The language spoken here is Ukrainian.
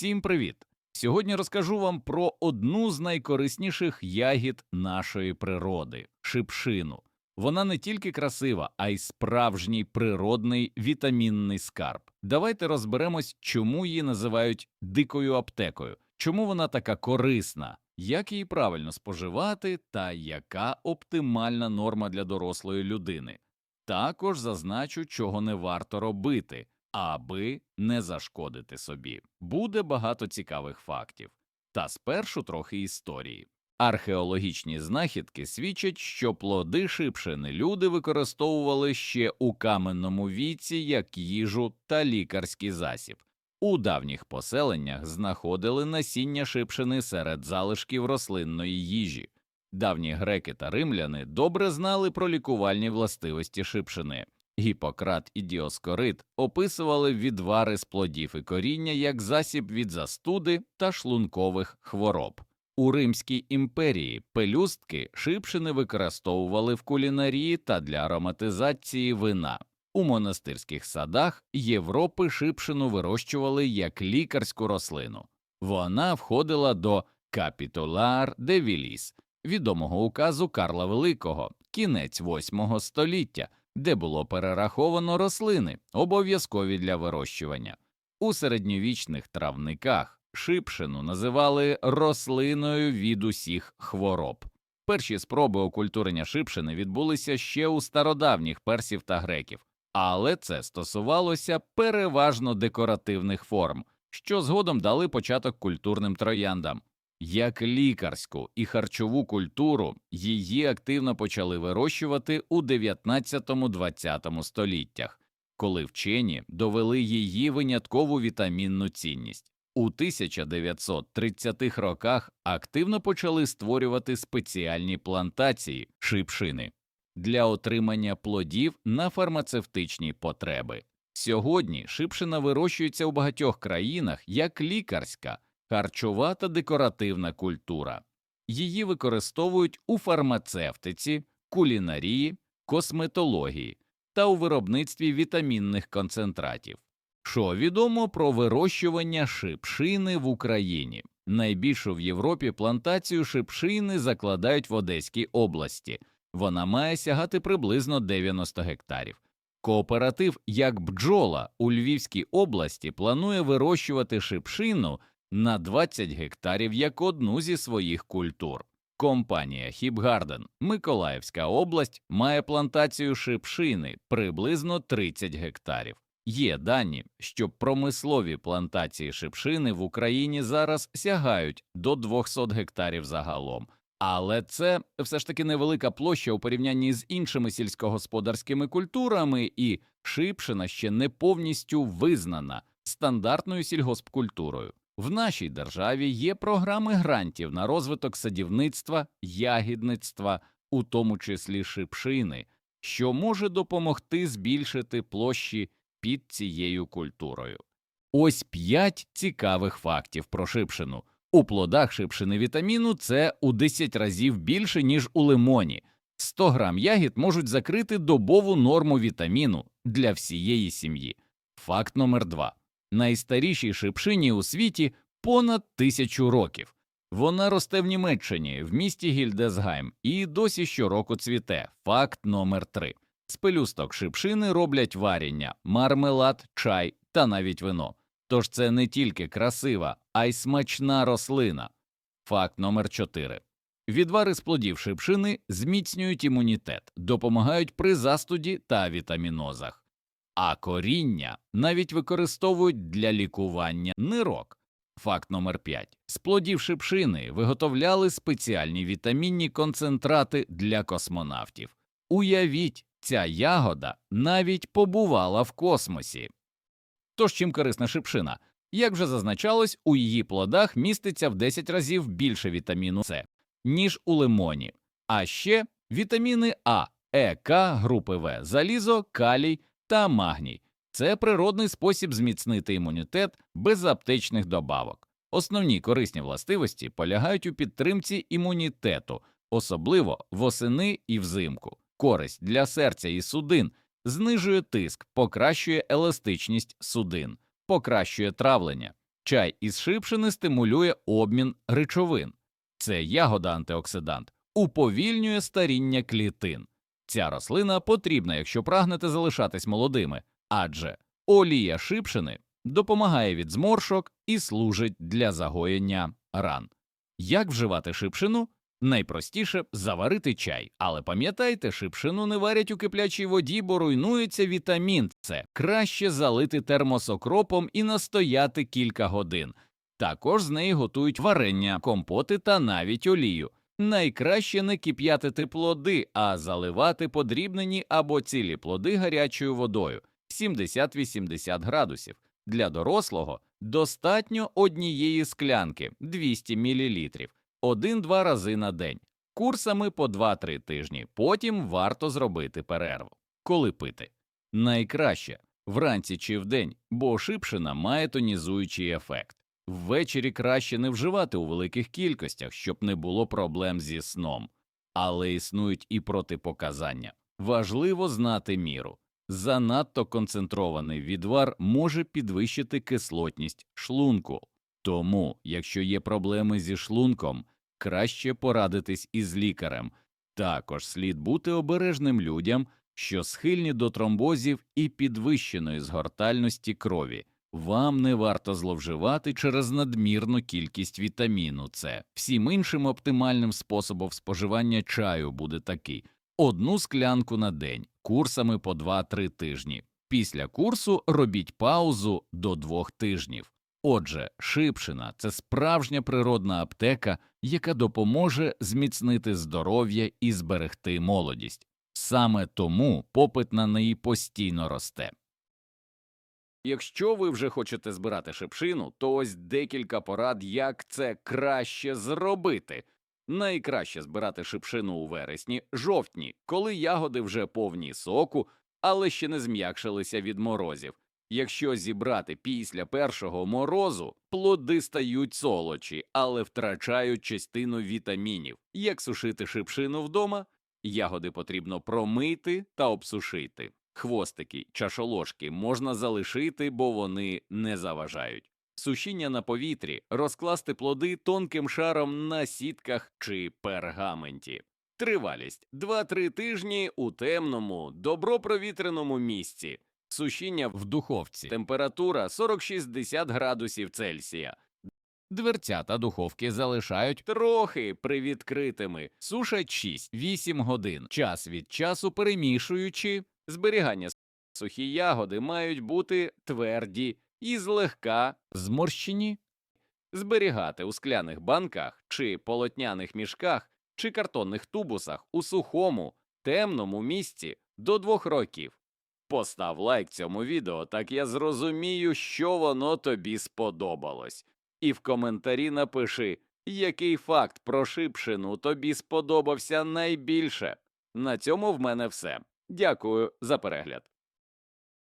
Всім привіт! Сьогодні розкажу вам про одну з найкорисніших ягід нашої природи шипшину. Вона не тільки красива, а й справжній природний вітамінний скарб. Давайте розберемось, чому її називають дикою аптекою, чому вона така корисна, як її правильно споживати та яка оптимальна норма для дорослої людини. Також зазначу, чого не варто робити, аби не зашкодити собі. Буде багато цікавих фактів. Та спершу трохи історії. Археологічні знахідки свідчать, що плоди шипшини люди використовували ще у каменному віці як їжу та лікарський засіб. У давніх поселеннях знаходили насіння шипшини серед залишків рослинної їжі. Давні греки та римляни добре знали про лікувальні властивості шипшини. Гіппократ і Діоскорид описували відвари з плодів і коріння як засіб від застуди та шлункових хвороб. У Римській імперії пелюстки шипшини використовували в кулінарії та для ароматизації вина. У монастирських садах Європи шипшину вирощували як лікарську рослину. Вона входила до Капітулар де Віліс, відомого указу Карла Великого, кінець VIII століття, де було перераховано рослини, обов'язкові для вирощування. У середньовічних травниках шипшину називали рослиною від усіх хвороб. Перші спроби окультурення шипшини відбулися ще у стародавніх персів та греків, але це стосувалося переважно декоративних форм, що згодом дали початок культурним трояндам. Як лікарську і харчову культуру її активно почали вирощувати у 19-20 століттях, коли вчені довели її виняткову вітамінну цінність. У 1930-х роках активно почали створювати спеціальні плантації шипшини для отримання плодів на фармацевтичні потреби. Сьогодні шипшина вирощується у багатьох країнах як лікарська харчова та декоративна культура. Її використовують у фармацевтиці, кулінарії, косметології та у виробництві вітамінних концентратів. Що відомо про вирощування шипшини в Україні? Найбільшу в Європі плантацію шипшини закладають в Одеській області. Вона має сягати приблизно 90 гектарів. Кооператив як бджола у Львівській області планує вирощувати шипшину на 20 гектарів як одну зі своїх культур. Компанія Хіпгарден, Миколаївська область, має плантацію шипшини приблизно 30 гектарів. Є дані, що промислові плантації шипшини в Україні зараз сягають до 200 гектарів загалом, але це все ж таки невелика площа у порівнянні з іншими сільськогосподарськими культурами, і шипшина ще не повністю визнана стандартною сільгоспкультурою. В нашій державі є програми грантів на розвиток садівництва, ягідництва, у тому числі шипшини, що може допомогти збільшити площі під цією культурою. Ось п'ять цікавих фактів про шипшину. У плодах шипшини вітаміну це у 10 разів більше, ніж у лимоні. 100 грам ягід можуть закрити добову норму вітаміну для всієї сім'ї. Факт номер два найстарішій шипшині у світі понад тисячу років. Вона росте в Німеччині, в місті Гільдесгайм, і досі щороку цвіте. Факт номер три з пелюсток шипшини роблять варіння, мармелад, чай та навіть вино. Тож це не тільки красива, а й смачна рослина. Факт номер 4 Відвари з плодів шипшини зміцнюють імунітет, допомагають при застуді та вітамінозах, а коріння навіть використовують для лікування нирок. Факт номер 5 з плодів шипшини виготовляли спеціальні вітамінні концентрати для космонавтів. Уявіть, ця ягода навіть побувала в космосі. Тож чим корисна шипшина? Як вже зазначалось, у її плодах міститься в 10 разів більше вітаміну С, ніж у лимоні, а ще вітаміни А, Е, К, групи В, залізо, калій та магній. Це природний спосіб зміцнити імунітет без аптечних добавок. Основні корисні властивості полягають у підтримці імунітету, особливо восени і взимку. Користь для серця і судин знижує тиск, покращує еластичність судин, покращує травлення. Чай із шипшини стимулює обмін речовин. Це ягода антиоксидант, уповільнює старіння клітин. Ця рослина потрібна, якщо прагнете залишатись молодими, адже олія шипшини допомагає від зморшок і служить для загоєння ран. Як вживати шипшину? Найпростіше заварити чай, але пам'ятайте, шипшину не варять у киплячій воді, бо руйнується вітамін С. Краще залити термосокропом і настояти кілька годин. Також з неї готують варення, компоти та навіть олію. Найкраще не кип'ятити плоди, а заливати подрібнені або цілі плоди гарячою водою 70-80 градусів. Для дорослого достатньо однієї склянки 200 мл, один-два рази на день, курсами по 2-3 тижні. Потім варто зробити перерву. Коли пити? Найкраще вранці чи вдень, бо шипшина має тонізуючий ефект. Ввечері краще не вживати у великих кількостях, щоб не було проблем зі сном. Але існують і протипоказання. Важливо знати міру. Занадто концентрований відвар може підвищити кислотність шлунку. Тому, якщо є проблеми зі шлунком, краще порадитись із лікарем. Також слід бути обережним людям, що схильні до тромбозів і підвищеної згортальності крові. Вам не варто зловживати через надмірну кількість вітаміну С. Всім іншим оптимальним способом споживання чаю буде такий: одну склянку на день, курсами по 2-3 тижні. Після курсу робіть паузу до 2 тижнів. Отже, шипшина це справжня природна аптека, яка допоможе зміцнити здоров'я і зберегти молодість. Саме тому попит на неї постійно росте. Якщо ви вже хочете збирати шипшину, то ось декілька порад, як це краще зробити. Найкраще збирати шипшину у вересні, жовтні, коли ягоди вже повні соку, але ще не зм'якшилися від морозів. Якщо зібрати після першого морозу, плоди стають солодші, але втрачають частину вітамінів. Як сушити шипшину вдома? Ягоди потрібно промити та обсушити. Хвостики, чашоложки можна залишити, бо вони не заважають. Сушіння на повітрі, розкласти плоди тонким шаром на сітках чи пергаменті. Тривалість 2-3 тижні у темному, добропровітреному місці. Сушіння в духовці. Температура 40-60 градусів Цельсія. Дверцята духовки залишають трохи привідкритими. Сушать 6-8 годин. Час від часу перемішуючи. Зберігання сухі ягоди мають бути тверді і злегка зморщені. Зберігати у скляних банках чи полотняних мішках чи картонних тубусах у сухому, темному місці до двох років. Постав лайк цьому відео, так я зрозумію, що воно тобі сподобалось. І в коментарі напиши, який факт про шипшину тобі сподобався найбільше. На цьому в мене все. Дякую за перегляд.